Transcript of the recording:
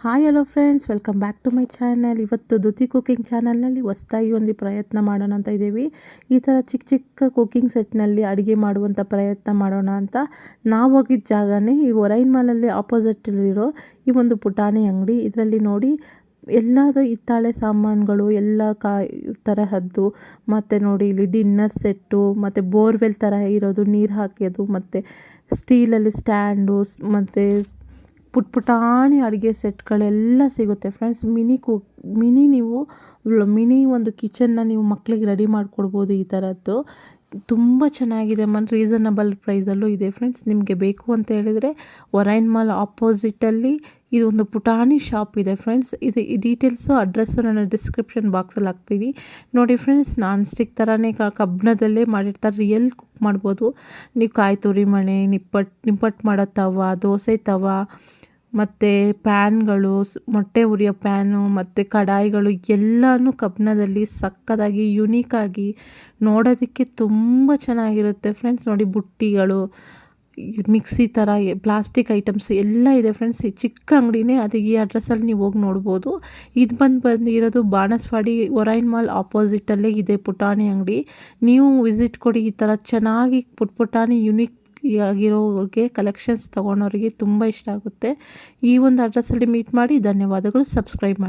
Hi hello friends welcome back to my channel ಇವತ್ತು ದುತಿ cooking ಚಾನಲ್ನಲ್ಲಿ ಹೊಸ್ದಾಗಿ ಒಂದು ಪ್ರಯತ್ನ ಮಾಡೋಣ ಅಂತ ಇದ್ದೀವಿ. ಈ ಥರ ಚಿಕ್ಕ ಚಿಕ್ಕ ಕುಕಿಂಗ್ ಸೆಟ್ನಲ್ಲಿ ಅಡುಗೆ ಮಾಡುವಂಥ ಪ್ರಯತ್ನ ಮಾಡೋಣ ಅಂತ ನಾವು ಹೋಗಿದ್ದ ಜಾಗನೇ ಈ ಒರೈನ್ ಮಾಲಲ್ಲಿ ಆಪೋಸಿಟಲ್ಲಿರೋ ಈ ಒಂದು ಪುಟಾಣಿ ಅಂಗಡಿ. ಇದರಲ್ಲಿ ನೋಡಿ ಎಲ್ಲದು ಹಿತ್ತಾಳೆ ಸಾಮಾನುಗಳು ಎಲ್ಲ ಕಾ ತರಹದ್ದು ಮತ್ತು ನೋಡಿ ಇಲ್ಲಿ ಡಿನ್ನರ್ ಸೆಟ್ಟು ಮತ್ತು ಬೋರ್ವೆಲ್ ಥರ ಇರೋದು ನೀರು ಹಾಕೋದು ಮತ್ತು ಸ್ಟೀಲಲ್ಲಿ ಸ್ಟ್ಯಾಂಡು ಮತ್ತು ಪುಟ್ ಪುಟಾಣಿ ಅಡುಗೆ ಸೆಟ್ಗಳೆಲ್ಲ ಸಿಗುತ್ತೆ ಫ್ರೆಂಡ್ಸ್. ಮಿನಿ ಕು, ಮಿನಿ ನೀವು ಮಿನಿ ಒಂದು ಕಿಚನ್ನ ನೀವು ಮಕ್ಕಳಿಗೆ ರೆಡಿ ಮಾಡಿಕೊಡ್ಬೋದು ಈ ಥರದ್ದು. ತುಂಬ ಚೆನ್ನಾಗಿದೆ, ಮನ್, ರೀಸನಬಲ್ ಪ್ರೈಸಲ್ಲೂ ಇದೆ ಫ್ರೆಂಡ್ಸ್. ನಿಮಗೆ ಬೇಕು ಅಂತ ಹೇಳಿದರೆ ಒರೈನ್ ಮಾಲ್ ಆಪೋಸಿಟಲ್ಲಿ ಇದೊಂದು ಪುಟಾಣಿ ಶಾಪ್ ಇದೆ ಫ್ರೆಂಡ್ಸ್. ಇದು ಈ ಡೀಟೇಲ್ಸು ಅಡ್ರೆಸ್ಸು ನಾನು ಡಿಸ್ಕ್ರಿಪ್ಷನ್ ಬಾಕ್ಸಲ್ಲಿ ಹಾಕ್ತೀವಿ ನೋಡಿ ಫ್ರೆಂಡ್ಸ್ ನಾನ್ ಸ್ಟಿಕ್ ಥರನೇ ಕಬ್ಬಣದಲ್ಲೇ ಮಾಡಿರ್ತಾರೆ, ರಿಯಲ್ ಕುಕ್ ಮಾಡ್ಬೋದು. ನೀವು ಕಾಯಿ ತುರಿ ಮಣೆ ನಿಪ್ಪಟ್ಟು ನಿಪ್ಪಟ್ಟು ಮಾಡೋ ತವ, ದೋಸೆ ತವ ಮತ್ತು ಪ್ಯಾನ್ಗಳು ಮೊಟ್ಟೆ ಉರಿಯೋ ಪ್ಯಾನು, ಮತ್ತು ಕಡಾಯಿಗಳು ಎಲ್ಲನೂ ಕಬ್ಬಿಣದಲ್ಲಿ ಸಕ್ಕತ್ತಾಗಿ ಯುನೀಕಾಗಿ ನೋಡೋದಕ್ಕೆ ತುಂಬ ಚೆನ್ನಾಗಿರುತ್ತೆ ಫ್ರೆಂಡ್ಸ್ ನೋಡಿ ಬುಟ್ಟಿಗಳು ಮಿಕ್ಸಿ ಥರ ಪ್ಲಾಸ್ಟಿಕ್ ಐಟಮ್ಸ್ ಎಲ್ಲ ಇದೆ ಫ್ರೆಂಡ್ಸ್ ಈ ಚಿಕ್ಕ ಅಂಗಡಿನೇ ಅದು ಈ ಅಡ್ರೆಸ್ಸಲ್ಲಿ ನೀವು ಹೋಗಿ ನೋಡ್ಬೋದು. ಇದು ಬಂದು ಬಂದಿರೋದು ಬಾಣಸ್ವಾಡಿ ಒರೈನ್ ಮಾಲ್ ಆಪೋಸಿಟಲ್ಲೇ ಇದೆ ಪುಟಾಣಿ ಅಂಗಡಿ. ನೀವು ವಿಸಿಟ್ ಕೊಡಿ ಈ ಥರ ಚೆನ್ನಾಗಿ ಪುಟ್ ಪುಟಾಣಿ ಯುನೀಕ್ ಆಗಿರೋರಿಗೆ ಕಲೆಕ್ಷನ್ಸ್ ತೊಗೊಳೋರಿಗೆ ತುಂಬ ಇಷ್ಟ ಆಗುತ್ತೆ. ಈ ಒಂದು ಅಡ್ರೆಸ್ಸಲ್ಲಿ ಮೀಟ್ ಮಾಡಿ ಧನ್ಯವಾದಗಳು. ಸಬ್ಸ್ಕ್ರೈಬ್ ಮಾಡಿ.